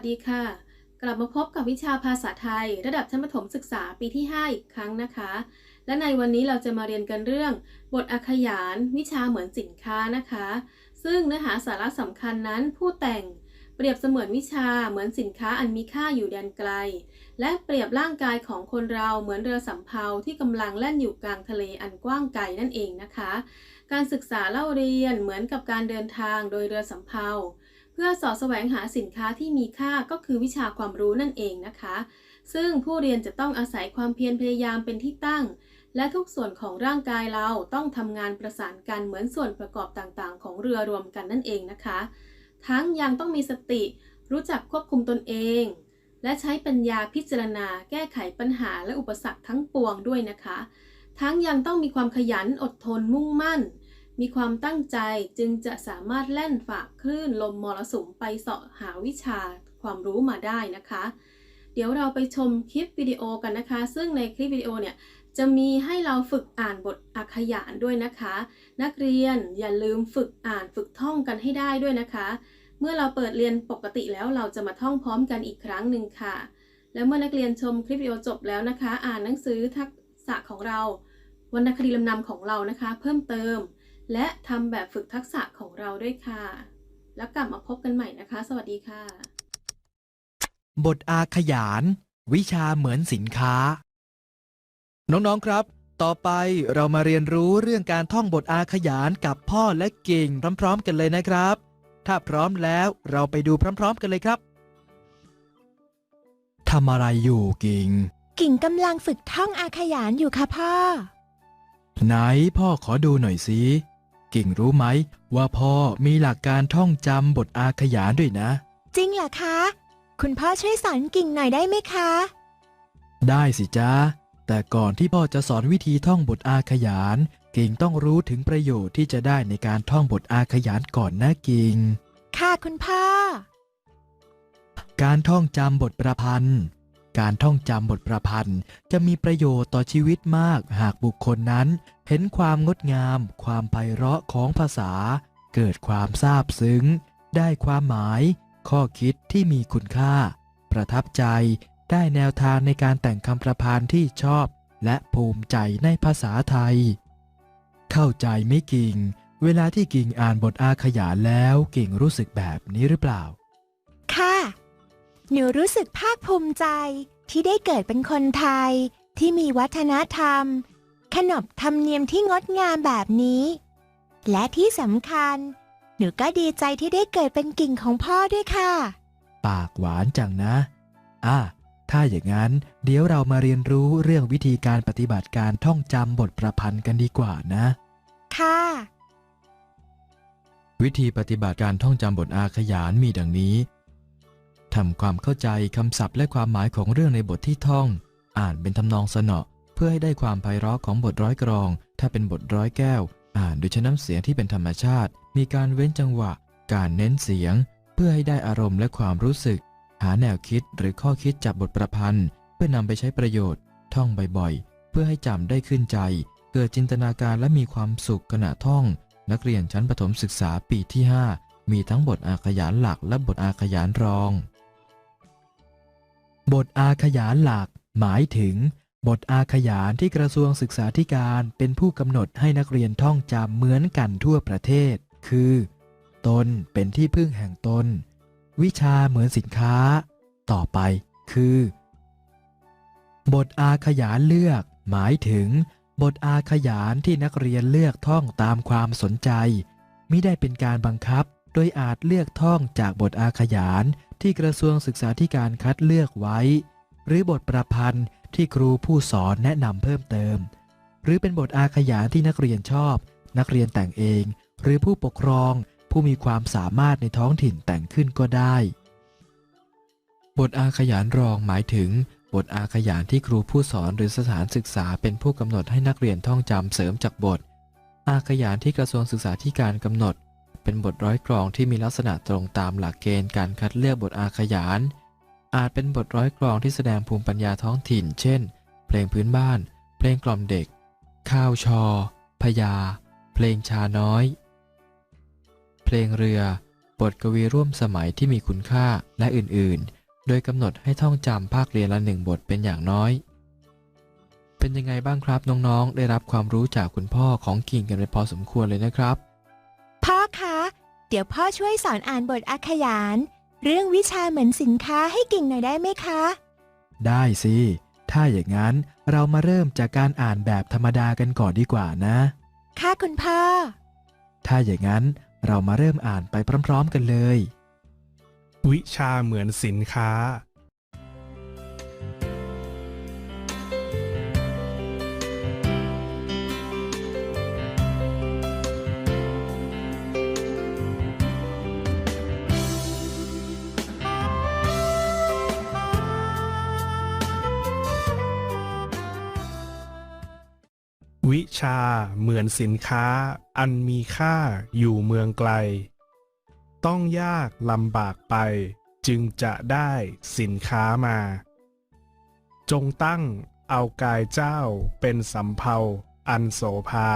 วัสดีค่ะ กลับมาพบกับวิชาภาษาไทย ระดับชั้นประถมศึกษาปีที่ 5 อีกครั้งนะคะ และในวันนี้เราจะมาเรียนกันเรื่อง บทอาขยาน วิชาเหมือนสินค้านะคะ ซึ่งเนื้อหาสาระสำคัญนั้นผู้แต่งเปรียบเสมือนวิชาเหมือนสินค้าอันมีค่าอยู่แดนไกล และเปรียบร่างกายของคนเราเหมือนเรือสำเภาที่กำลังแล่นอยู่กลางทะเลอันกว้างไกลนั่นเองนะคะ การศึกษาเล่าเรียนเหมือนกับการเดินทางโดยเรือสำเภา พื่อสอดแสวงหาสินค้าที่มีค่าก็คือวิชาความรู้นั่นเองนะคะ ซึ่งผู้เรียนจะต้องอาศัยความเพียรพยายามเป็นที่ตั้ง และทุกส่วนของร่างกายเราต้องทำงานประสานกันเหมือนส่วนประกอบต่างๆ ของเรือรวมกันนั่นเองนะคะ ทั้งยังต้องมีสติ รู้จักควบคุมตนเอง และใช้ปัญญาพิจารณา แก้ไขปัญหาและอุปสรรคทั้งปวงด้วยนะคะ ทั้งยังต้องมีความขยันอดทนมุ่งมั่น มีความตั้งใจจึงจะสามารถแล่นฝ่าคลื่นลมมรสุมไปเสาะหาวิชาความรู้มาได้นะคะ เดี๋ยวเราไปชมคลิปวิดีโอกันนะคะ ซึ่งในคลิปวิดีโอเนี่ยจะมีให้เราฝึกอ่านบทอักขยานด้วยนะคะ นักเรียนอย่าลืมฝึกอ่านฝึกท่องกันให้ได้ด้วยนะคะ เมื่อเราเปิดเรียนปกติแล้วเราจะมาท่องพร้อมกันอีกครั้งหนึ่งค่ะ แล้วเมื่อนักเรียนชมคลิปวิดีโอจบแล้วนะคะ อ่านหนังสือทักษะของเราวรรณคดีลำนำของเรานะคะ เพิ่มเติม และทำแบบฝึกทักษะของเราด้วยค่ะ แล้วกลับมาพบกันใหม่นะคะ สวัสดีค่ะ บทอาขยาน วิชาเหมือนสินค้า น้องๆครับ ต่อไปเรามาเรียนรู้เรื่องการท่องบทอาขยานกับพ่อและเก่งพร้อมๆกันเลยนะครับ ถ้าพร้อมแล้วเราไปดูพร้อม ๆ กันเลยครับทำอะไรอยู่กิ่ง กิ่งกำลังฝึกท่องอาขยานอยู่ค่ะพ่อ ไหนพ่อขอดูหน่อยสิ กิ่งรู้ไหมว่าพ่อมีหลักการท่องจำบทอาขยานด้วยนะ จริงเหรอคะ คุณพ่อช่วยสอนกิ่งหน่อยได้ไหมคะ ได้สิจ๊ะแต่ก่อนที่พ่อจะสอนวิธีท่องบทอาขยาน กิ่งต้องรู้ถึงประโยชน์ที่จะได้ในการท่องบทอาขยานก่อนนะกิ่ง ค่ะคุณพ่อ การท่องจำบทประพันธ์ การท่องจำบทประพันธ์จะมีประโยชน์ต่อชีวิตมาก หากบุคคลนั้น เห็นความงดงาม ความไพเราะของภาษา เกิดความซาบซึ้ง ได้ความหมาย ข้อคิดที่มีคุณค่า ประทับใจได้แนวทางในการแต่งคำประพันธ์ที่ชอบ และภูมิใจในภาษาไทย เข้าใจไหม่กิ่ง เวลาที่กิ่งอ่านบทอาขยานแล้วกิ่งรู้สึกแบบนี้หรือเปล่า ค่ะ หนูรู้สึกภาคภูมิใจที่ได้เกิดเป็นคนไทย ที่มีวัฒนธรรม ขนบธรรมเนียมที่งดงามแบบนี้ และที่สำคัญ หนูก็ดีใจที่ได้เกิดเป็นกิ่งของพ่อด้วยค่ะ ปากหวานจังนะ อะ ถ้าอย่างนั้น เดี๋ยวเรามาเรียนรู้เรื่องวิธีการปฏิบัติการท่องจำบทประพันธ์กันดีกว่านะ ค่ะ วิธีปฏิบัติการท่องจำบทอาขยานมีดังนี้ทำความเข้าใจคำศัพท์และความหมายของเรื่องในบทที่ท่อง อ่านเป็นทำนองสนอเพื่อให้ได้ความไพเราะของบทร้อยกรอง ถ้าเป็นบทร้อยแก้ว อ่านโดยใช้น้ำเสียงที่เป็นธรรมชาติ มีการเว้นจังหวะ การเน้นเสียง เพื่อให้ได้อารมณ์และความรู้สึก หาแนวคิดหรือข้อคิดจากบทประพันธ์ เพื่อนำไปใช้ประโยชน์ ท่องบ่อยๆ เพื่อให้จำได้ขึ้นใจ เกิดจินตนาการและมีความสุขขณะท่อง นักเรียนชั้นประถมศึกษาปีที่ 5 มีทั้งบทอาขยานหลักและบทอาขยานรอง บทอาขยานหลักหมายถึง บทอาขยานที่กระทรวงศึกษาธิการเป็นผู้กำหนดให้นักเรียนท่องจำเหมือนกันทั่วประเทศ คือ ตนเป็นที่พึ่งแห่งตน วิชาเหมือนสินค้า ต่อไปคือ บทอาขยานเลือก หมายถึง บทอาขยานที่นักเรียนเลือกท่องตามความสนใจมิได้เป็นการบังคับ โดยอาจเลือกท่องจากบทอาขยานที่กระทรวงศึกษาธิการคัดเลือกไว้ หรือบทประพันธ์ ที่ครูผู้สอนแนะนำเพิ่มเติม หรือเป็นบทอาขยานที่นักเรียนชอบ นักเรียนแต่งเอง หรือผู้ปกครองผู้มีความสามารถในท้องถิ่นแต่งขึ้นก็ได้ บทอาขยานรองหมายถึง บทอาขยานที่ครูผู้สอนหรือสถานศึกษาเป็นผู้กำหนดให้นักเรียนท่องจำเสริมจากบท อาขยานที่กระทรวงศึกษาธิการกำหนด เป็นบทร้อยกรองที่มีลักษณะตรงตามหลักเกณฑ์การคัดเลือกบทอาขยาน อาจเป็นบทร้อยกรองที่แสดงภูมิปัญญาท้องถิ่น เช่น เพลงพื้นบ้าน เพลงกล่อมเด็ก ข้าวชอ พยา เพลงชาน้อย เพลงเรือ บทกวีร่วมสมัยที่มีคุณค่าและอื่นๆ โดยกำหนดให้ท่องจำภาคเรียนละหนึ่งบทเป็นอย่างน้อย เป็นยังไงบ้างครับน้องๆ ได้รับความรู้จากคุณพ่อของกิ่งกันไปพอสมควรเลยนะครับ พ่อคะ เดี๋ยวพ่อช่วยสอนอ่านบทอาขยาน เรื่องวิชาเหมือนสินค้าให้กิ่งหน่อยได้ไหมคะ ได้สิ ถ้าอย่างนั้นเรามาเริ่มจากการอ่านแบบธรรมดากันก่อนดีกว่านะ ค่ะคุณพ่อ ถ้าอย่างนั้นเรามาเริ่มอ่านไปพร้อม ๆ กันเลย วิชาเหมือนสินค้า วิชาเหมือนสินค้า อันมีค่าอยู่เมืองไกล ต้องยากลำบากไป จึงจะได้สินค้ามา จงตั้งเอากายเจ้าเป็นสำเภาอันโสภา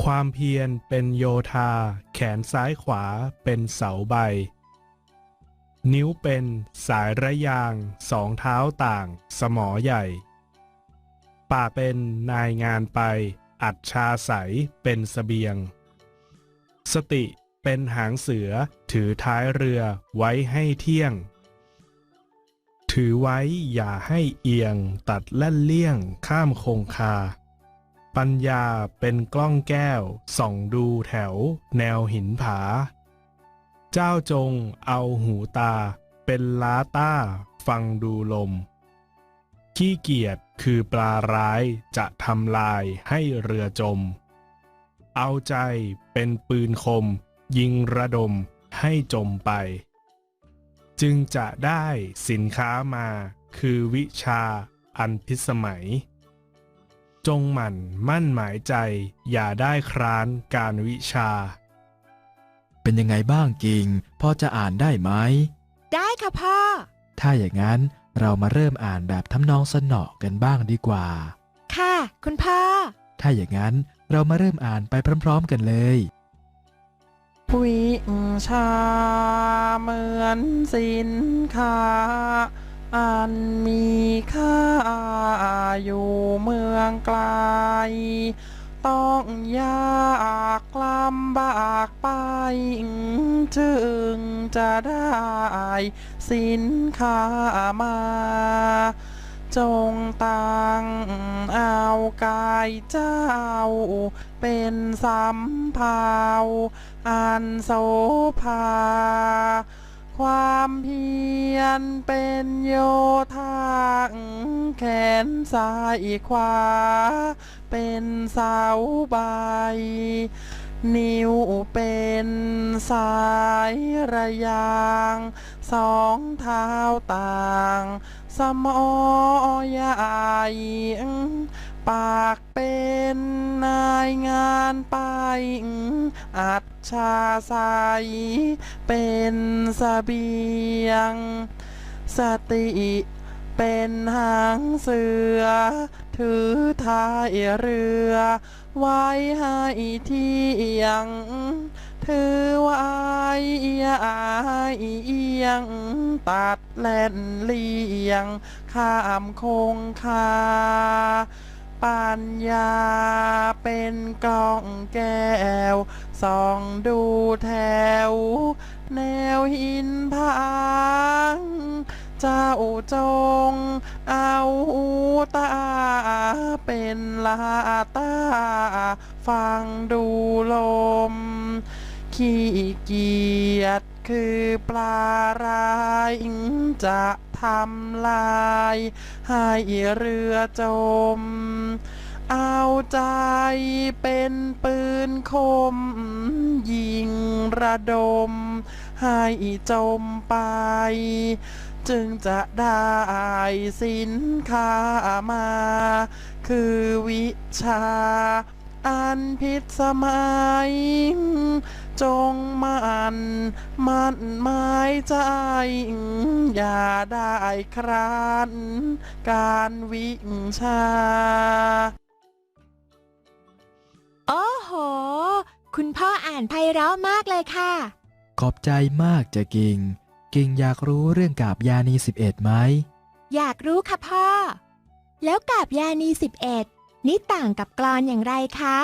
ความเพียรเป็นโยธา แขนซ้ายขวาเป็นเสาใบ นิ้วเป็นสายระยางสองเท้าต่างสมอใหญ่ ป่าเป็นนายงานไป อัดชาใสเป็นสเสบียง สติเป็นหางเสือถือท้ายเรือไว้ให้เที่ยง ถือไว้อย่าให้เอียงตัดแล่นเลี่ยงข้ามคงคา ปัญญาเป็นกล้องแก้วส่องดูแถวแนวหินผา เจ้าจงเอาหูตาเป็นล้าต้าฟังดูลม ขี้เกียจคือปลาร้ายจะทำลายให้เรือจม เอาใจเป็นปืนคม ยิงระดมให้จมไป จึงจะได้สินค้ามาคือวิชาอันพิสมัย จงหมั่นมั่นหมายใจอย่าได้คร้านการวิชา เป็นยังไงบ้างกิ่งพอจะอ่านได้ไหม ได้ค่ะพ่อ ถ้าอย่างนั้น เรามาเริ่มอ่านแบบทำนองสนอกันบ้างดีกว่า ค่ะ คุณพ่อ ถ้าอย่างนั้นเรามาเริ่มอ่านไปพร้อม ๆ กันเลย วิชาเหมือนสินค้า อันมีค่าอยู่เมืองไกล ต้องยากลำบากไปจึงจะได้สินค้ามา จงตั้งเอากายเจ้า เป็นสำเภาอันโสภา ความเพียรเป็นโยธาแขนซ้ายขวา เป็นเสาใบนิ้วเป็นสายระยางสองเท้าต่าง สมอใหญ่ ปากเป็นนายงานไป อัดชาใสเป็นสเสบียง สติเป็นหางเสือ ถือท้ายเรือ ไว้ให้เที่ยง ถือไว้อย่าเอียง ตัดแล่นเลียง ข้ามคงคา ปัญญาเป็นกล้องแก้วส่องดูแถว แนวหินผางเจ้าจงเอาหูตา เป็นลาตา ฟังดูลม ขี้เกียจคือปลารายจะ ทำลาย ให้เรือจม เอาใจเป็นปืนคม ยิงระดม ให้จมไป จึงจะได้สินค้ามา คือวิชา อันพิสมัย จงมันมันหมายใจ อย่าได้คร้านการวิชา โอ้โห คุณพ่ออ่านไพเราะมากเลยค่ะ ขอบใจมากจะกิ่งกิ่งอยากรู้เรื่องกาบยานี11ไหม อยากรู้ค่ะพ่อ แล้วกาบยานี11 นี่ต่างกับกลอนอย่างไรคะ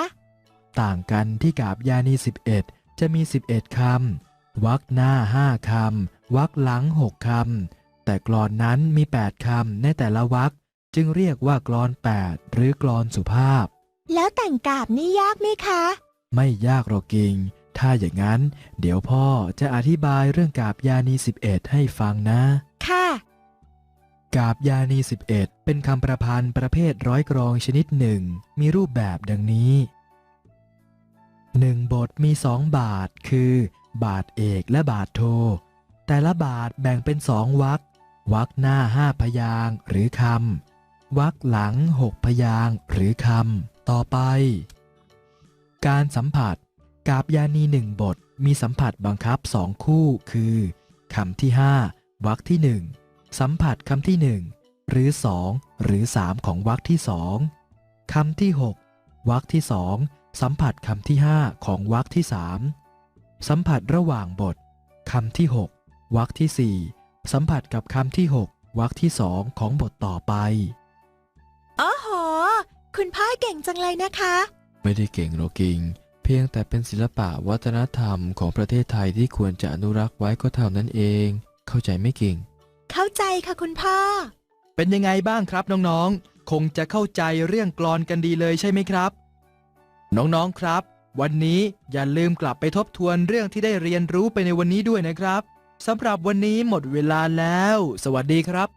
ต่างกันที่กาบยานี 11 จะมี 11 คำวรรคหน้า 5 คำวรรคหลัง 6 คำ แต่กลอนนั้นมี 8 คำในแต่ละวรรคจึงเรียกว่ากลอน 8 หรือกลอนสุภาพ แล้วแต่งกาบนี่ยากไหมคะ ไม่ยากหรอกกิง ถ้าอย่างนั้น เดี๋ยวพ่อจะอธิบายเรื่องกาบยานี 11 ให้ฟังนะ ค่ะ กาบยานี 11 เป็นคำประพันธ์ประเภทร้อยกรองชนิดหนึ่ง มีรูปแบบดังนี้ 1 บทมี 2 บาท คือ บาทเอกและบาทโท แต่ละบาทแบ่งเป็นสองวรรควรรคหน้า5พยางหรือคำวรรคหลัง6พยางหรือคำต่อไป การสัมผัส กาบยานีหนึ่งบทมีสัมผัสบังคับสองคู่คือคำที่ 5วรรคที่หนึ่ง สัมผัสคำที่หนึ่งหรือสองหรือสามของวรรคที่สองคำที่หกวรรคที่สองสัมผัสคำที่ห้าของวรรคที่สามสัมผัสระหว่างบทคำที่หกวรรคที่สี่สัมผัสกับคำที่หกวรรคที่สองของบทต่อไปอ๋อโห คุณพ่อเก่งจังเลยนะคะ ไม่ได้เก่งหรอกกิง เพียงแต่เป็นศิลปะวัฒนธรรมของประเทศไทยที่ควรจะอนุรักษ์ไว้ก็เท่านั้นเอง เข้าใจไหม่เก่ง เข้าใจค่ะคุณพ่อ เป็นยังไงบ้างครับน้องๆ คงจะเข้าใจเรื่องกลอนกันดีเลยใช่ไหมครับ น้องๆครับ วันนี้อย่าลืมกลับไปทบทวนเรื่องที่ได้เรียนรู้ไปในวันนี้ด้วยนะครับสำหรับวันนี้หมดเวลาแล้ว สวัสดีครับ